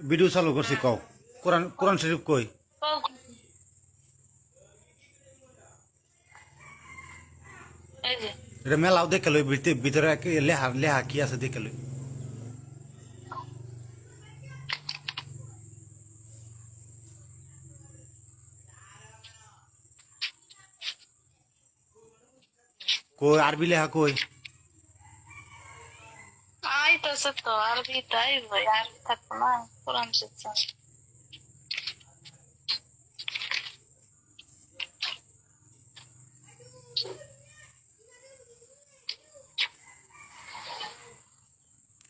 Video চালু করছি কও কোরআন কোরআন শরীফ কই এই যে এটা মেলাও দেখে লই ভিতরে ভিতরে কি- লেহা লেহা কি আছে দেখে লই কই আরবি লেহা কই আইতাছে তো আরবি তাই ভাই আরবি থাকব না কোরআন শিখছেন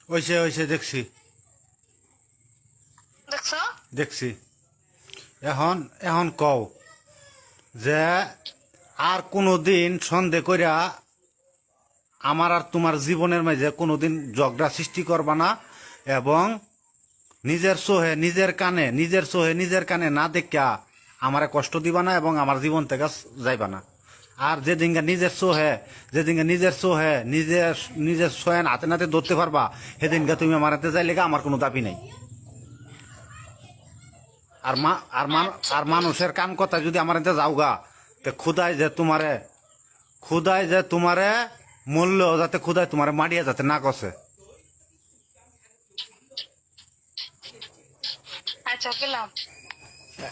ওইসে ওইসে দেখছি দেখছ দেখছি এখন এখন কও যে আর কোনো দিন সন্দেহ কইরা আমার আর তোমার জীবনের মাঝে কোনোদিন ঝগড়া সৃষ্টি করবা না এবং নিজের সোহে, নিজের কানে, নিজের সোহে, নিজের কানে না দেখা আমারে কষ্ট দিবা না এবং আমার জীবন থেকে যাইবা না। আর যেদিনকে নিজের সোহে, যেদিনকে নিজের সোহে, নিজের নিজের সোহেন হাতে নাতে ধরতে পারবা, সেদিনকে তুমি আমার হাতে যাইলে গা আমার কোনো দাবি নাই। আর মা, আর আর মানুষের কান কথা যদি আমার এতে যাওগা তে খুদাই যে তোমারে, খুদাই যে তোমারে মূল্য যাতে খুদাই তোমারে মারিয়া যাতে না কষে। আচ্ছা পেলাম।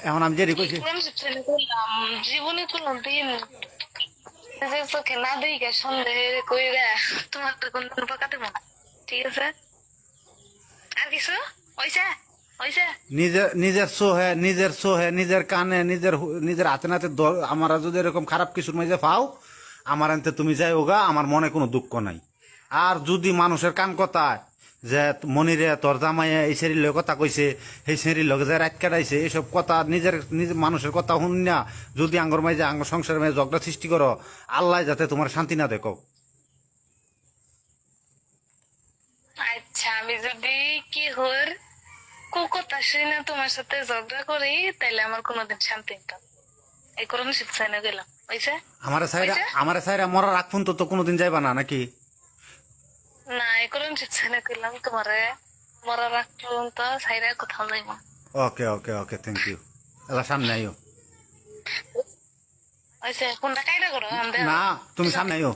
এখন আমি শিখছেন করলাম দিন চোখে না সন্দেহ কইরা তোমার তো কোন মনে ঠিক আছে? আর কিছু? ওইসা নিজের নিজের সোহে নিজের সোহে নিজের কানে নিজের নিজের হাতে নাতে আমার যদি এরকম খারাপ কিছুর মাঝে পাও আমার আনতে তুমি যাই ওগা, আমার মনে কোনো দুঃখ নাই। আর যদি মানুষের কান কথায় যে মনিরে, তোর জামাইয়ে এই সেরির লগে কথা কইছে সেই সেরির লগে যে রাত কাটাইছে এইসব কথা নিজের নিজের মানুষের কথা শুন না। যদি আঙ্গর মাঝে আঙ্গ সংসারের মাঝে ঝগড়া সৃষ্টি করো, আল্লাহ যাতে তোমার শান্তি না দেখো। আচ্ছা আমি যদি কি হর কুকতা শুনে তোমার সাথে ঝগড়া করি, তাইলে আমার কোনোদিন শান্তি না। এই কোরআন না গেলাম। আমারে সাইরা? আমারে সাইরা মরা রাখুন তো তো কোনোদিন যাইবা না নাকি? না এই কোরআন না গেলাম তোমারে। মরা রাখ পর্যন্ত সাইরা কোথাও যাইবা। ওকে ওকে ওকে থ্যাংক ইউ এলা সামনে আইও। ওইসা কোনটা কাইরা করো না তুমি সামনে আইও।